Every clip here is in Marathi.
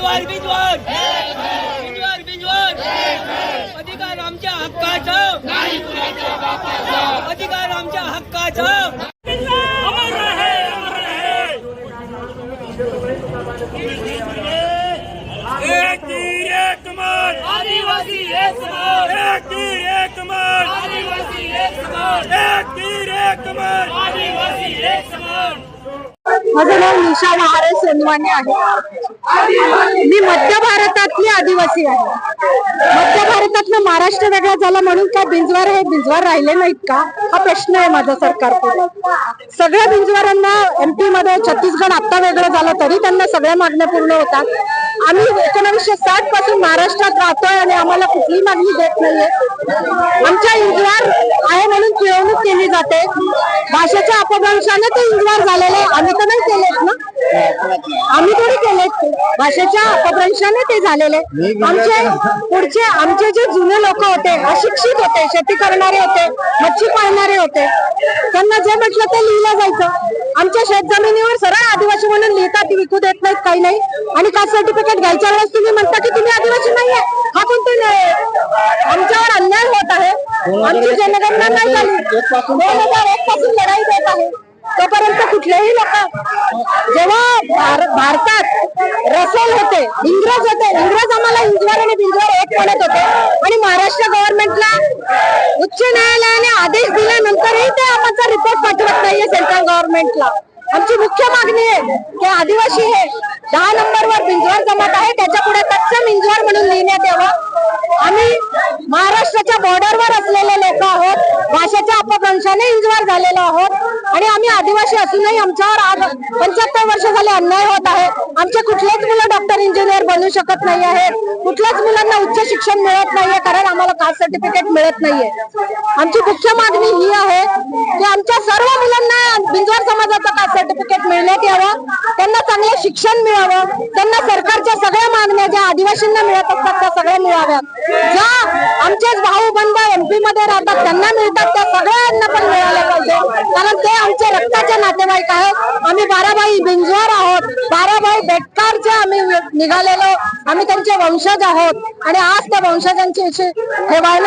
बिंजवार बिंजवार। बिंजवार बिंजवार। अधिकार आमच्या हक्काचा। अधिकार आमच्या हक्काचा। आदिवासी एक समान एक तीर एक आदिवासी एक समान एक तीर एक कमान आदिवासी एक समान माझं नाव निशा महारे सोनवाने आहे. मी मध्य भारतातली आदिवासी आहे. मध्य भारतातलं महाराष्ट्र वेगळा झाला म्हणून का बिंजवार हे बिंजवार राहिले नाहीत का? हा प्रश्न आहे माझा सरकार सगळ्या बिंजवारांना एमपी मध्ये छत्तीसगड आता वेगळं झालं तरी त्यांना सगळ्या मागण्या पूर्ण होतात. आम्ही एकोणीसशे साठपासून महाराष्ट्रात राहतोय आणि आम्हाला कुठली मागणी देत नाहीये. आमच्या इंजवार आहे म्हणून पिळवणूक केली जाते. भाषेच्या अपभ्रंशाने ते इंजवार झालेले. आम्ही तर नाही केलेत ना. आम्ही थोडी केलेत. भाषेच्या अपभ्रंशाने ते झालेले आमचे पुढचे आमचे जे जुने लोक होते अशिक्षित होते शेती करणारे होते मच्छी पाळणारे होते त्यांना जे म्हटलं ते लिहिलं जायचं. आमच्या शेत जमिनीवर सरळ आदिवासी म्हणून लिहितात ती विकू देत नाहीत काही नाही. आणि कास्ट सर्टिफिकेट घ्यायच्या वेळेस तुम्ही म्हणता की तुम्ही आदिवासी नाहीये. हा कोणती नाही आमच्यावर अन्याय होत आहे आमची जनगणना नाही झाली दोन हजार एक पासून लढाई देत आहे. तोपर्यंत कुठलेही लोक जेव्हा भार- भारतात रसोल होते इंग्रज होते इंग्रज आम्हाला इंजवार आणि बिंजवार एक म्हणत होते. आणि महाराष्ट्र गव्हर्नमेंटला उच्च न्यायालयाने आदेश दिल्यानंतरही ते आमचा रिपोर्ट पाठवत नाहीये सेंट्रल गव्हर्नमेंटला आमची मुख्य मागणी आहे की आदिवासी हे दहा नंबरवर बिंजवार जमात आहे त्याच्या पुढे तत्सम इंजवार म्हणून लिहिण्यात यावं आम्ही महाराष्ट्राच्या बॉर्डरवर असलेले लोक आहोत भाषेच्या इंजवार झालेलो आहोत. आणि आम्ही आदिवासी असूनही आमच्यावर आज पंच्याहत्तर वर्ष झाले अन्याय होत आहे. आमचे कुठलेच मुलं डॉक्टर इंजिनियर बनू शकत नाही आहेत. कुठल्याच मुलांना उच्च शिक्षण मिळत नाहीये कारण आम्हाला कास्ट सर्टिफिकेट मिळत नाहीये. आमची मुख्य मागणी ही आहे की आमच्या सर्व मुलांना बिंजवार समाजाचं कास्ट सर्टिफिकेट मिळण्यात यावं. त्यांना चांगलं शिक्षण मिळावं. त्यांना सरकारच्या सगळ्या मागण्या ज्या आदिवासींना मिळत असतात त्या सगळ्या मिळाव्यात. ज्या आमचेच भाऊ बंध एमपी मध्ये राहतात त्यांना मिळतात त्या सगळ्यांना पण मिळाल्या पाहिजे. कारण ते आमचे रक्ताचे नातेवाईक आहेत. आम्ही बाराबाई बिंजवार आहोत. बाराबाई बेटकारचे आम्ही निघालेलो. आम्ही त्यांचे वंशज आहोत. आणि आज त्या वंशजांची अशी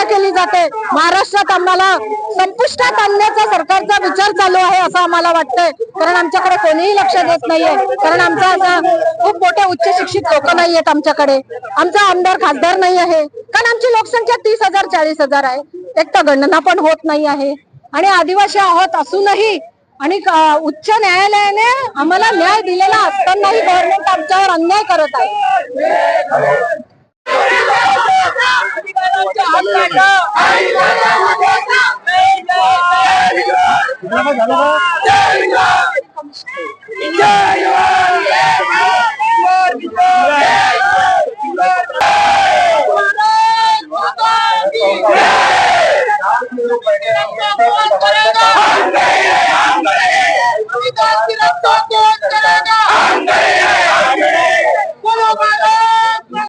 केली जाते. महाराष्ट्रात आम्हाला संपुष्टात आणण्याचा सरकारचा विचार चालू आहे असं आम्हाला वाटतंय. कारण आमच्याकडे कोणीही लक्ष देत नाहीये. कारण आमचा असा खूप मोठे उच्च शिक्षित लोक आहेत आमच्याकडे. आमचा आमदार खासदार नाही आहे. कारण आमची लोकसंख्या तीस हजार चाळीस हजार आहे. एक तर गणना पण होत नाही आहे. आणि आदिवासी आहोत असूनही आणि उच्च न्यायालयाने आम्हाला न्याय दिलेला असतानाही गव्हर्नमेंट आमच्यावर अन्याय करत आहे.